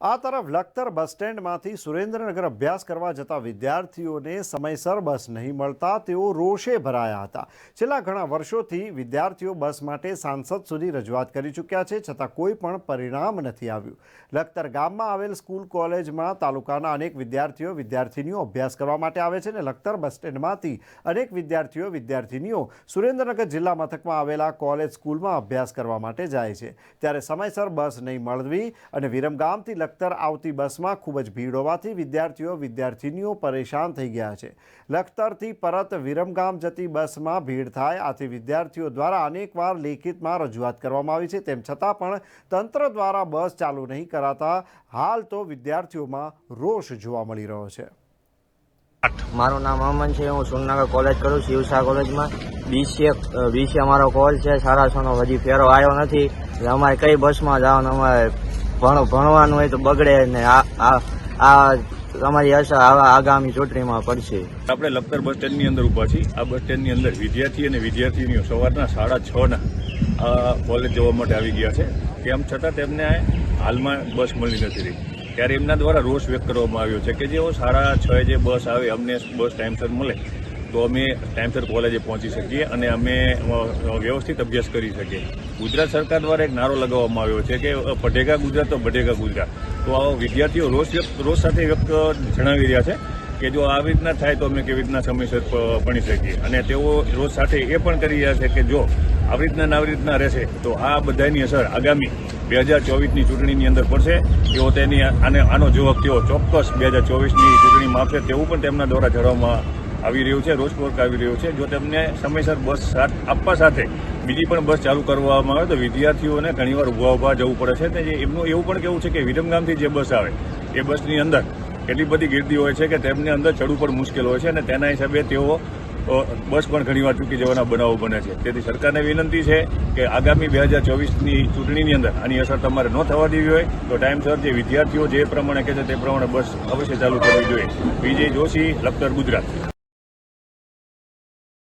આ તરફ લખતર બસ સ્ટેન્ડમાંથી સુરેન્દ્રનગર અભ્યાસ કરવા જતા વિદ્યાર્થીઓને સમયસર બસ નહીં મળતા તેઓ રોષે ભરાયા હતા. છેલ્લા ઘણા વર્ષોથી વિદ્યાર્થીઓ બસ માટે સાંસદ સુધી રજૂઆત કરી ચૂક્યા છે, છતાં કોઈ પણ પરિણામ નથી આવ્યું. લખતર ગામમાં આવેલ સ્કૂલ કોલેજમાં તાલુકાના અનેક વિદ્યાર્થીઓ વિદ્યાર્થીનીઓ અભ્યાસ કરવા માટે આવે છે અને લખતર બસ સ્ટેન્ડમાંથી અનેક વિદ્યાર્થીઓ વિદ્યાર્થીનીઓ સુરેન્દ્રનગર જિલ્લા મથકમાં આવેલા કોલેજ સ્કૂલમાં અભ્યાસ કરવા માટે જાય છે. ત્યારે સમયસર બસ નહીં મળવી અને વિરમગામથી લખતર આવતી બસમાં ખૂબ જ ભીડ હોવાથી વિદ્યાર્થીઓ, વિદ્યાર્થીનીઓ પરેશાન થઈ ગયા છે. લખતરથી પરત વિરમગામ જતી બસમાં ભીડ થાય, આથી વિદ્યાર્થીઓ દ્વારા અનેકવાર લેખિતમાં રજૂઆત કરવામાં આવી છે. તેમ છતાં પણ તંત્ર દ્વારા બસ ચાલુ નહીં કરાતા હાલ તો વિદ્યાર્થીઓમાં રોષ જોવા મળી રહ્યો છે. મારું નામ અમન છે. હું સુરનગર કોલેજ કરું, શિવસા કોલેજમાં. બીસીએ બીસી અમારો કોલ છે. સાડા સોનો હજી ફેરો આવ્યો નથી. અમારે કઈ બસમાં જવાનું, અમારે ભણવાનું હોય તો બગડે ને આ આ અમારી અસર આવા આગામી ચૂંટણીમાં પડશે. આપણે લખતર બસ સ્ટેન્ડની અંદર ઊભા છીએ. આ બસ સ્ટેન્ડની અંદર વિદ્યાર્થી અને વિદ્યાર્થીનીઓ સવારના સાડા છ ના આ કોલેજ જવા માટે આવી ગયા છે. તેમ છતાં તેમને હાલમાં બસ મળી નથી રહી. ત્યારે એમના દ્વારા રોષ વ્યક્ત કરવામાં આવ્યો છે કે જેઓ સાડા છ જે બસ આવે, અમને બસ ટાઈમસર મળે. તો અમે ટાઈમસર કોલેજે પહોંચી શકીએ અને અમે વ્યવસ્થિત અભ્યાસ કરી શકીએ. ગુજરાત સરકાર દ્વારા એક નારો લગાવવામાં આવ્યો છે કે ભટેકા ગુજરાત તો બઢેગા ગુજરાત. તો આ વિદ્યાર્થીઓ રોજ વ્યક્ત સાથે વ્યક્ત જણાવી રહ્યા છે કે જો આવી રીતના થાય તો અમે કેવી રીતના સમયસર ભણી શકીએ. અને તેઓ રોજ સાથે એ પણ કરી રહ્યા છે કે જો આવી રીતના આવી રીતના રહેશે તો આ બધાની અસર આગામી બે હજાર ચોવીસની ચૂંટણીની અંદર પડશે. તેઓ તેની, આને, આનો જવાબ તેઓ ચોક્કસ બે હજાર ચોવીસની ચૂંટણીમાં આપશે તેવું પણ તેમના દ્વારા જણાવવામાં આવી રહ્યું છે, રોજ રોષપૂર્વક આવી રહ્યું છે. જો તેમને સમયસર બસ આપવા સાથે બીજી પણ બસ ચાલુ કરવામાં આવે તો વિદ્યાર્થીઓને ઘણીવાર ઊભા ઊભા જવું પડે છે. તે એમનું એવું પણ કેવું છે કે વિરમગામથી જે બસ આવે, એ બસની અંદર એટલી બધી ગીર્દી હોય છે કે તેમને અંદર ચડવું પણ મુશ્કેલ હોય છે અને તેના હિસાબે તેઓ બસ પણ ઘણીવાર ચૂકી જવાના બનાવો બને છે. તેથી સરકારને વિનંતી છે કે આગામી બે હજાર ચોવીસની ચૂંટણીની અંદર આની અસર તમારે ન થવા દેવી હોય તો ટાઈમસર જે વિદ્યાર્થીઓ જે પ્રમાણે કહે છે તે પ્રમાણે બસ અવશ્ય ચાલુ કરવી જોઈએ. વિજય જોશી, લખતર ગુજરાત.